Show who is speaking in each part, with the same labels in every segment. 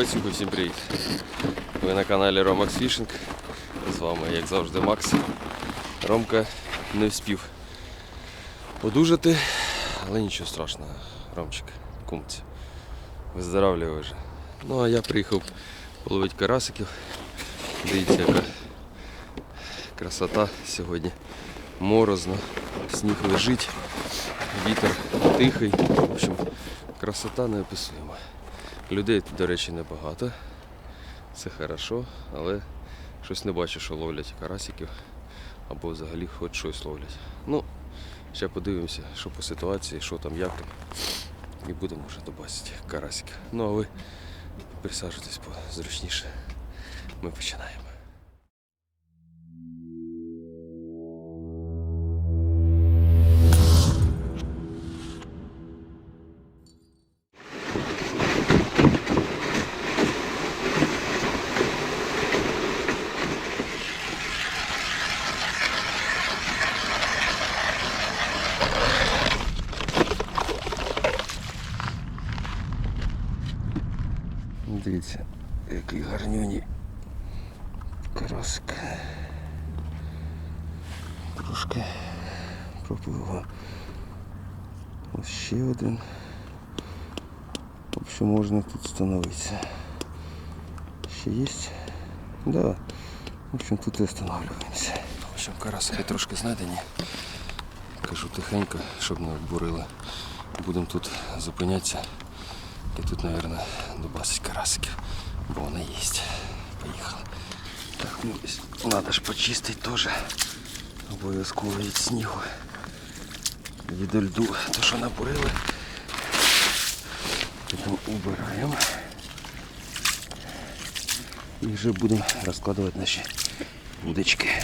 Speaker 1: Рибацюку, всім привіт! Ви на каналі Ромакс Фішинг. З вами, як завжди, Макс. Ромка не вспів одужати, але нічого страшного. Ромчик, кумці. Виздоравлює вже. Ну а я приїхав половити карасиків. Дивіться, яка красота сьогодні. Морозно, сніг лежить, вітер тихий. В общем, красота неописуєма. Людей до речі, небагато. Це хорошо, але щось не бачу, що ловлять карасиків або взагалі хоч щось ловлять. Ну, ще подивимося, що по ситуації, що там, як там. І будемо вже добачити карасиків. Ну а ви присаджуйтесь позручніше. Ми починаємо. Дивіться, який гарнюні карасик. Трошки пропливла. Ось ще один. В можна тут становитися. Ще є? Да. В общем, тут і останавливаємося. В общем, карасики трошки знайдені. Кажу тихенько, щоб не обурили. Будемо тут зупинятися. І тут, мабуть, добасить карасиків, бо вони є. Поїхали. Так, ну, треба ж почистити теж. Обов'язково від снігу. Від льду, то що набурили. Потім убираємо. І вже будемо розкладувати наші вудочки.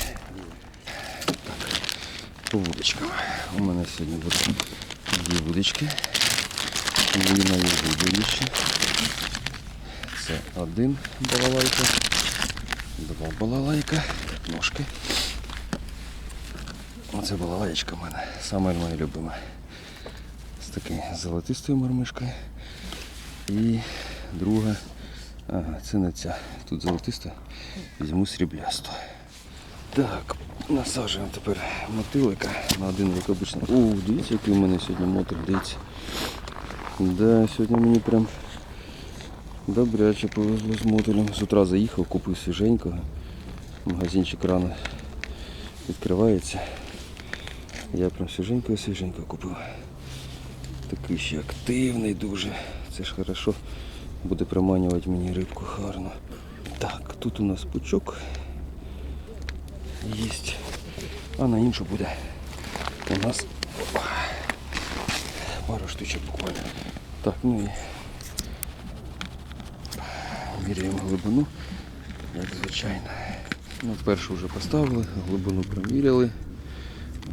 Speaker 1: Так, по вудочкам. У мене сьогодні буде дві вудочки. Мої виборіші. Це один балалайка, два балалайка, ножки. Оце балалаєчка в мене, саме моя любима. З такою золотистою мармишкою. І друга, ага, це не ця. Тут золотиста, візьму сріблясту. Так, насаджуємо тепер мотилика на один як обично. О, дивіться, який у мене сьогодні мотик, дивіться. Да, сьогодні мені прям добряче повезло з мотелем. З утра заїхав, купив свіженького. Магазинчик рано відкривається. Я прям свіженького свіженького купив. Такий ще активний дуже. Це ж хорошо буде приманювати мені рибку гарно. Так, тут у нас пучок є. А на іншу буде у нас пару штучок буквально. Так, ну і міряємо глибину, як звичайно. Ну, першу вже поставили, глибину проміряли.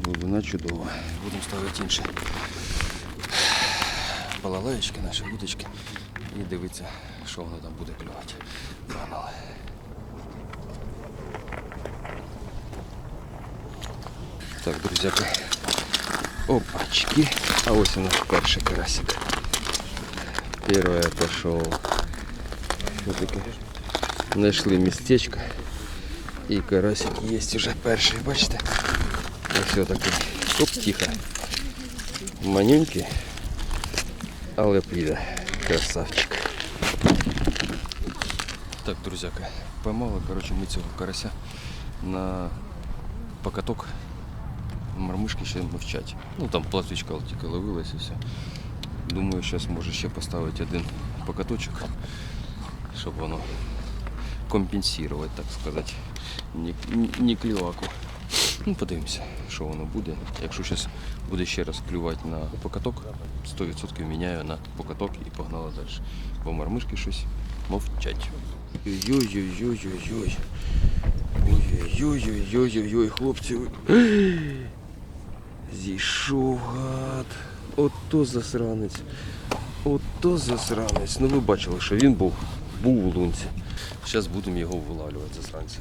Speaker 1: Глибина чудова. Будемо ставити інші балалаєчки, наші вудочки і дивитися, що воно там буде клювати. Погнали. Так, друзяки. Опачки. А ось у нас перший карасик. Первое пошел. Все-таки знайшли містечко. І карасик є уже перший, бачите? Ось такий. Оп, тихо. Манюнький. Але піде. Красавчик. Так, друзяка, поймали, коротше, ми цього карася на покаток Мармишки ще мовчать. Ну там платвичка тільки ловилась і все. Думаю, зараз може ще поставити один покаточок, щоб воно компенсувати, так сказати, не, не. Ну, подивимося, що воно буде. Якщо зараз буде ще раз клювати на покаток, 100% міняю на покаток і погнали далі. Бо мармишки щось мовчать. Ой-ой-ой-ой-ой-ой. Ой-ой-ой-ой-ой-ой, хлопці. Зійшов гад. Ото засранець. Ото засранець. Ну ви бачили, що він був, був у лунці. Зараз будемо його вилавлювати засранця.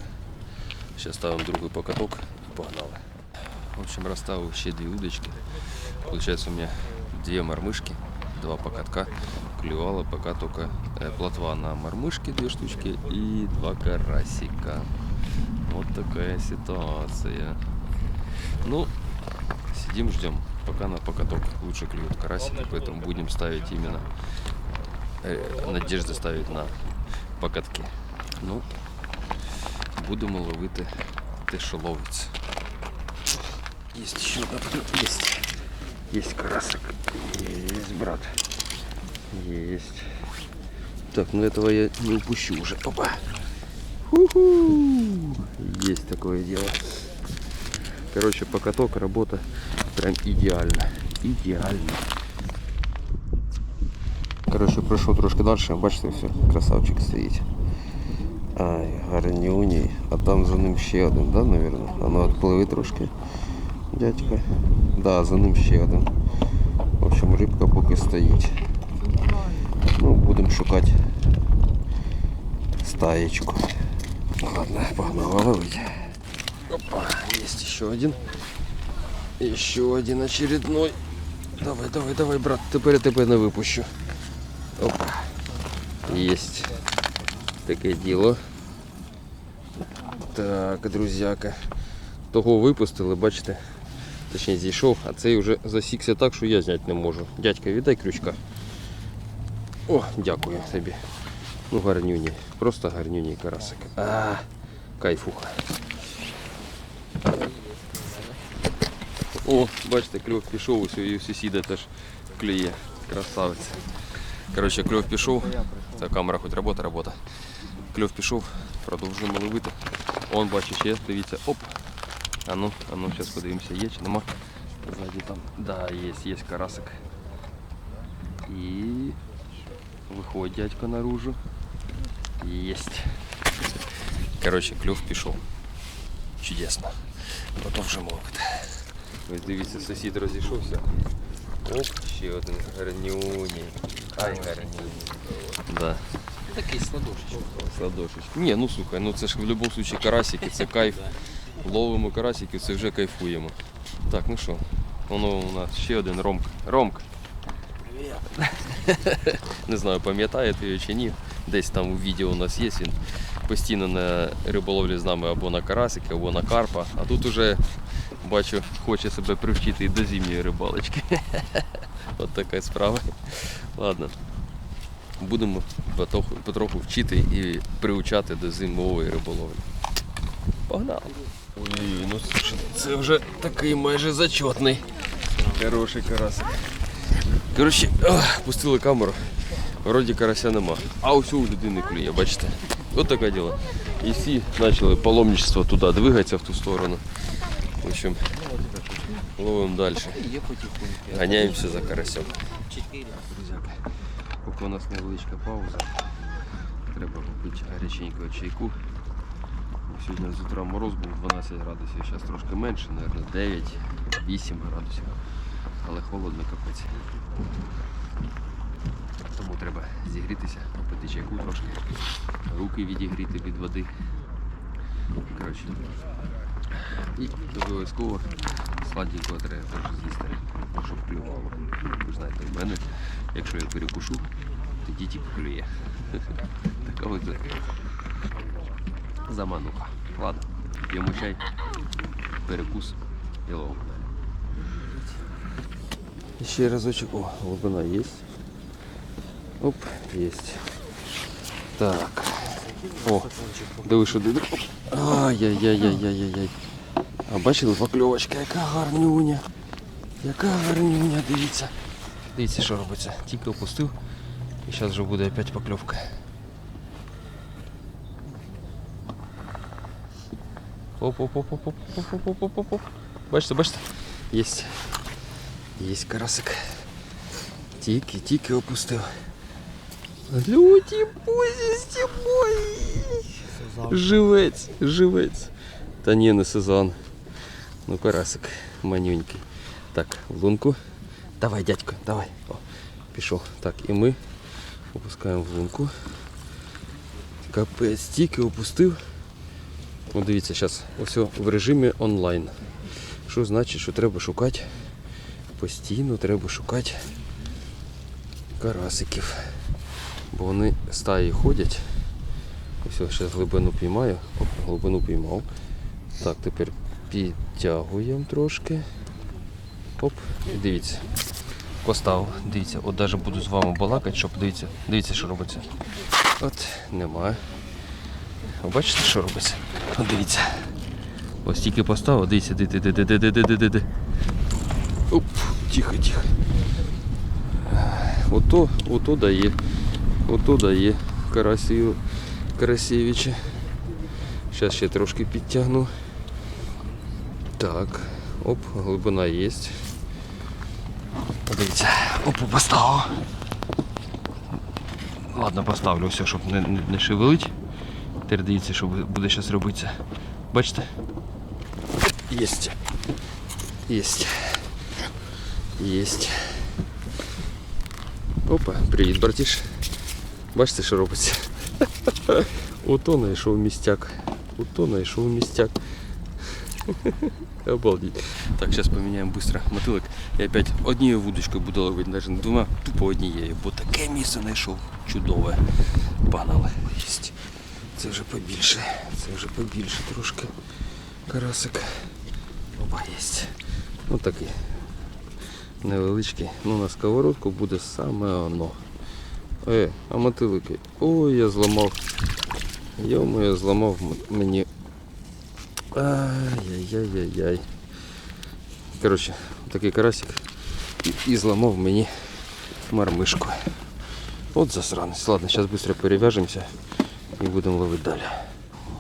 Speaker 1: Зараз ставимо другий покаток і погнали. В общем, розставив ще дві удочки. Получается у меня две мормышки, два покатка. клевала пока только э, плотва на мормышке две штучки и два карасика. Вот такая ситуация. Ну, сидим, ждем, пока на покаток лучше клюют карасики, поэтому будем ставить именно э, надежды ставить на покатки. Ну, будемо ловити те, що. Есть еще одна. Есть. Есть карасик. Есть, брат. Есть. Так, ну этого я не упущу уже. Опа. Ху-ху. Есть такое дело. Короче, покаток, работа прям идеально. Идеально. Короче, пройшов трошки далі, бачите, все, красавчик стоїть. Ай, гарнюній. А там за ним ще один, да, наверное? А ну відпливи трошки. Дядька. Да, за ним ще один. В общем, рибка поки стоїть. Ну, будемо шукати стаєчку. Ладно, погнала ловить. Опа, есть еще один. Еще один очередной. Давай, давай, давай, брат, тепер я тебе не випущу. Опа. Есть. Таке діло. Так, друзяка. Того випустили, бачите. Точніше зійшов, а цей вже засікся так, що я зняти не можу. Дядька, віддай крючка. О, дякую тобі. Ну, гарнюні. Просто гарнюні карасик. А, кайфуха. О, бачите, кльов пішов, ось і у сусіда теж клює. Красавець. Коротше, кльов пішов. Це камера хоч робота, робота. Кльов пішов, продовжуємо ловити. Он бачиш, є, дивіться, оп. А ну, а ну, зараз подивимося, є чи нема. Ззаді там. Да, є, є карасик. І виходить дядько наружу. Єсть. Коротше, кльов пішов. Чудесно. Продовжуємо ловити. Ось дивіться, сусід розійшовся. Оп, ще один гарнюні. Ай, гарнюні. Да.
Speaker 2: Такий сладушечок.
Speaker 1: Сладошечки. Ні, ну слухай, ну це ж в будь-якому випадку карасики, це кайф. Ловимо карасики, це вже кайфуємо. Так, ну що, воно у нас ще один ромк. Ромк. Привіт. Не знаю, пам'ятаєте його чи ні. Десь там у відео у нас є. Він постійно на риболовлі з нами або на карасики, або на карпа. А тут уже бачу, хоче себе привчити і до зимньої рибалочки. От така справа. Ладно. Будемо потроху, потроху вчити і приучати до зимової риболовлі. Погнали! Ой, ну це вже такий майже зачетний. Хороший карасик. Коротше, пустили камеру. Вроді карася нема. А ось у людини клює, бачите? От таке діло. І всі почали паломничество туди двигатися в ту сторону. В общем.
Speaker 2: Є потихоньку.
Speaker 1: Ганяємося за карасем. Поки у нас невеличка пауза, треба купити гаряченького чайку. Сьогодні з утра мороз був 12 градусів, зараз трошки менше, мабуть, 9-8 градусів. Але холодно капець. Треба зігрітися, попити чайку трошки, руки відігріти від води. Коротше. І обов'язково сладенького треба теж з'їсти, щоб клювало. Ви знаєте, в мене, якщо я перекушу, тоді тільки клює. Така ось замануха. Ладно, п'ємо чай, перекус і ловимо. Ще разочок. О, глибина є. Оп, є. Так. О, диви, що диви. Ай-яй-яй-яй-яй-яй. А бачили покльовочка, яка гарнюня. Яка гарнюня, дивіться. Дивіться, що робиться. Тільки опустив. І зараз вже буде опять покльовка. Оп-оп-оп-оп-оп-оп-оп-оп-оп-оп. Бачите, бачите? Єсть. Єсть карасик. Тільки, тільки опустив. Люди, позісті мої. Живець, живець. Та ні, не сезон. Ну, карасик манюнький. Так, в лунку. Давай, дядько, давай. О, пішов. Так, і ми опускаємо в лунку. Капець, тільки опустив. Ну, дивіться, зараз ось в режимі онлайн. Що значить, що треба шукати? Постійно треба шукати карасиків бо вони стаї ходять. Ось ще глибину піймаю. Оп, глибину піймав. Так, тепер підтягуємо трошки. Оп, і дивіться. Поставив, дивіться, от навіть буду з вами балакати, щоб дивіться, дивіться, що робиться. От, немає. Бачите, що робиться? От дивіться. Ось тільки поставив, дивіться, ди, ди, ди, ди, ди, ди, ди. Оп, тихо, тихо. Ото, ото дає. Ото дає Карасів, Карасєвича. Зараз ще трошки підтягну. Так. Оп, глибина є. Подивіться. Оп, поставив. Ладно, поставлю все, щоб не, не, не шевелить. Тепер дивіться, що буде зараз робитися. Бачите? Єсть. Єсть. Єсть. Опа, привіт, братіш. Бачите, що робиться? Ото знайшов містяк. Ото знайшов містяк. Обалдеть. Так, зараз поміняємо швидко мотилик. І опять однією вудочкою буду ловити, навіть двома, тупо однією, бо таке місце знайшов чудове. Погнали. Єсть. Це вже побільше. Це вже побільше трошки. Карасик. Опа, єсть. Ну такий. Невеличкий. Ну на сковородку буде саме оно. Е, а мотилики. Ой, я зламав. Йому я зламав мені. Ай-яй-яй-яй-яй. Коротше, такий карасик. І, зламав мені мармишку. От засранець. Ладно, зараз швидко перев'яжемося і будемо ловити далі.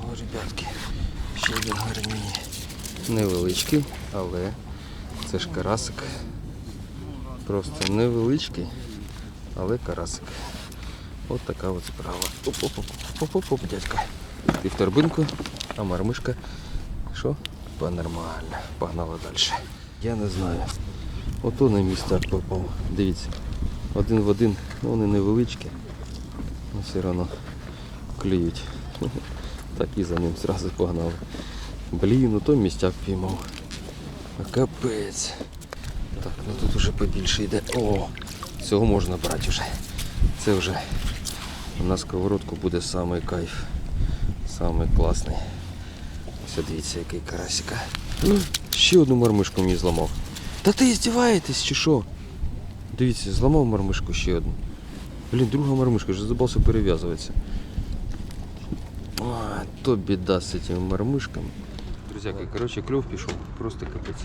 Speaker 1: О, ребятки, ще один гарний. Невеличкий, але це ж карасик. Просто невеличкий, але карасик. От така от справа. Оп-оп-оп-оп-оп-оп, дядька. Ти в торбинку, а мармишка. Що? Па нормально. Погнала далі. Я не знаю. Ото на містах попав. Дивіться. Один в один. Ну вони невеличкі. Ну все одно клюють. Так і за ним зразу погнали. Блін, ну то містяк піймав. Капець. Так, ну тут уже побільше йде. О, цього можна брати вже. Це вже на сковородку буде самий кайф. Самий класний. Ось дивіться, який карасика. Ще одну мармишку мені зламав. Та ти здіваєтесь чи що? Дивіться, зламав мармишку ще одну. Блін, друга мармишка, вже забався перев'язуватися. То біда з цими мармишками. Друзяки, коротше, кльов пішов, просто капець.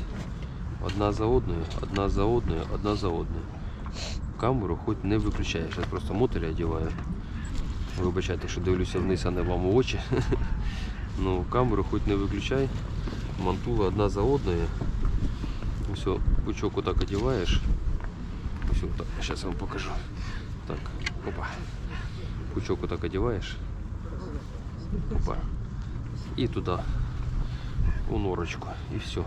Speaker 1: Одна за одною, одна за одною, одна за одною. Камеру хоч не виключаю. Зараз просто мотелі одягаю. Вибачайте, що дивлюся вниз, а не вам у очі. Ну, камеру хоч не виключай. Мантула одна за одною. Все, пучок отак одягаєш. Ось отак. Зараз вам покажу. Так, опа. Пучок отак одягаєш. Опа. І туди. У норочку. І все.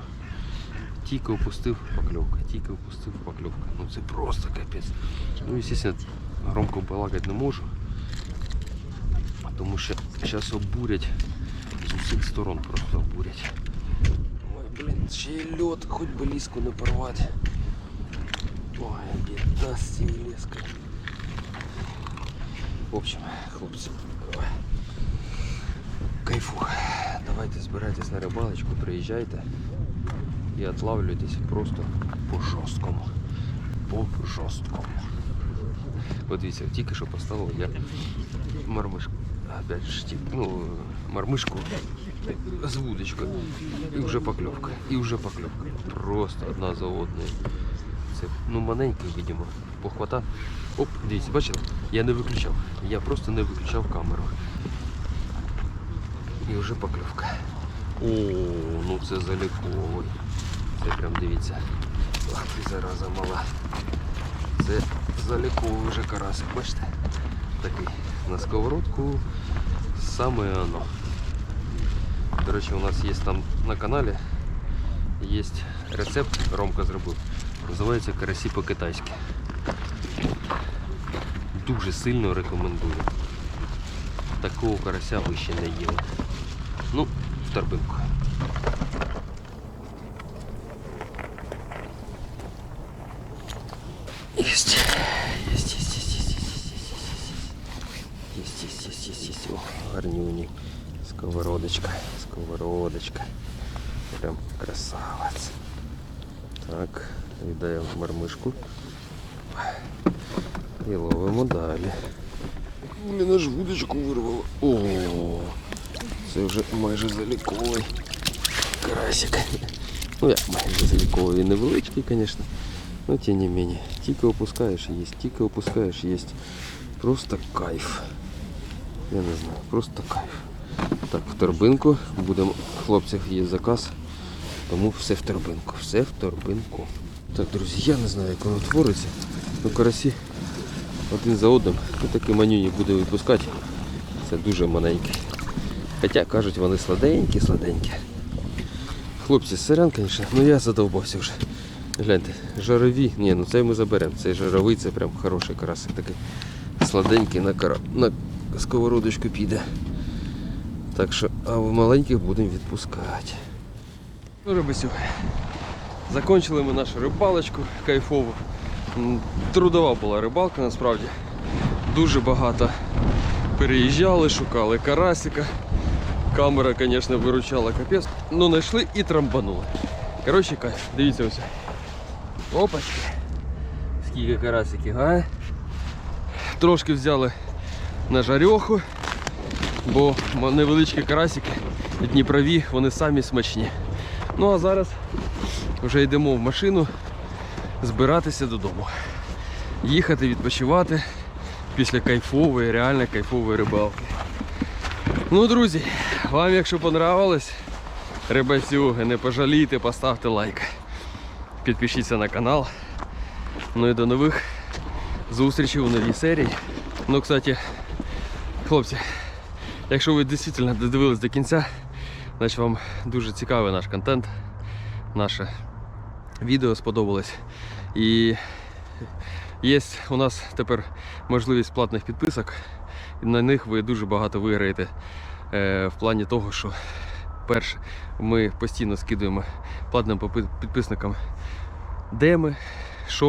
Speaker 1: Тільки опустив покльовка, тільки опустив покльовка. Ну це просто капець. Ну, звісно, громко балакати не можу. Тому що зараз обурять з усіх сторон просто обурять. Ой, блін, ще й льот, хоч би ліску не порвати. Ой, біда з цією ліскою. В общем, хлопці, ой, кайфух. Давайте збирайтесь на рибалочку, приїжджайте І отлавлюйтесь просто по жорсткому. По жорсткому. От дивіться, тільки що поставив я мармишку. Опять же, ну, мармишку з вудочкою. І вже покльовка. І вже покльовка. Просто одна за одною. Ну маленький, видимо. Похвата. Оп, дивіться, бачите? Я не виключав. Я просто не виключав камеру. І вже покльовка. О, ну це заліковий. Це прям дивіться. Ах ти зараза мала. Це заліковий вже карасик, бачите? Такий на сковородку саме оно. До речі, у нас є там на каналі є рецепт, Ромка зробив. Називається карасі по-китайськи. Дуже сильно рекомендую. Такого карася ви ще не їли. Ну, в торбинку. Есть. Есть, есть, есть. Єсть, єсть, єсть, єсть, єсть. О, гарнюні. Сковородочка, сковородочка. Прям красавець. Так, віддаємо мармишку. І ловимо далі. Блін, аж вудочку вирвало. О, Це вже майже заліковий карасик. Ну як майже заліковий, він невеличкий, звісно. Но тем не менее. Тільки опускаєш і єсть, тільки опускаєш єсть. Просто кайф. Я не знаю, просто кайф. Так, в торбинку будемо. Хлопців є заказ. Тому все в торбинку. Все в торбинку. Так, друзі, я не знаю, як воно твориться. Ну карасі один за одним. І такі манюні буде випускати. Це дуже маленький. Хоча кажуть, вони сладенькі, сладенькі. Хлопці, сорян, звісно, ну я задовбався вже. Гляньте, жарові. Ні, ну цей ми заберемо. Цей жаровий, це прям хороший карасик такий. Сладенький на, кара... на сковородочку піде. Так що, а в маленьких будемо відпускати. Ну, рибисю. Закончили ми нашу рибалочку кайфову. Трудова була рибалка насправді. Дуже багато переїжджали, шукали карасика. Камера, звісно, виручала капець. Ну знайшли і трамбанули. Коротше, кайф, дивіться ось. Опачки. Скільки карасиків, а? Трошки взяли на жарьоху, бо невеличкі карасики дніпрові, вони самі смачні. Ну а зараз вже йдемо в машину збиратися додому. Їхати, відпочивати після кайфової, реально кайфової рибалки. Ну, друзі, вам якщо понравилось, рибацюги, не пожалійте, поставте лайк. Підпишіться на канал. Ну і до нових зустрічей у новій серії. Ну, кстати, хлопці, якщо ви дійсно додивились до кінця, значить вам дуже цікавий наш контент, наше відео сподобалось. І є у нас тепер можливість платних підписок. І на них ви дуже багато виграєте в плані того, що перше, ми постійно скидуємо платним підписникам де ми,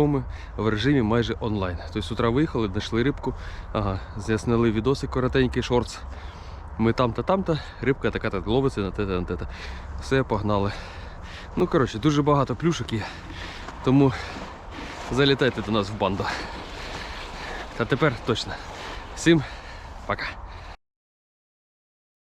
Speaker 1: ми в режимі майже онлайн. Тобто з утра виїхали, знайшли рибку, ага, знясняли відосик коротенький шортс. Ми там-то, там-то, рибка така так ловиться на те-те, на те-те. Все, погнали. Ну, коротше, дуже багато плюшок є. Тому залітайте до нас в банду. Та тепер точно. Всім пока.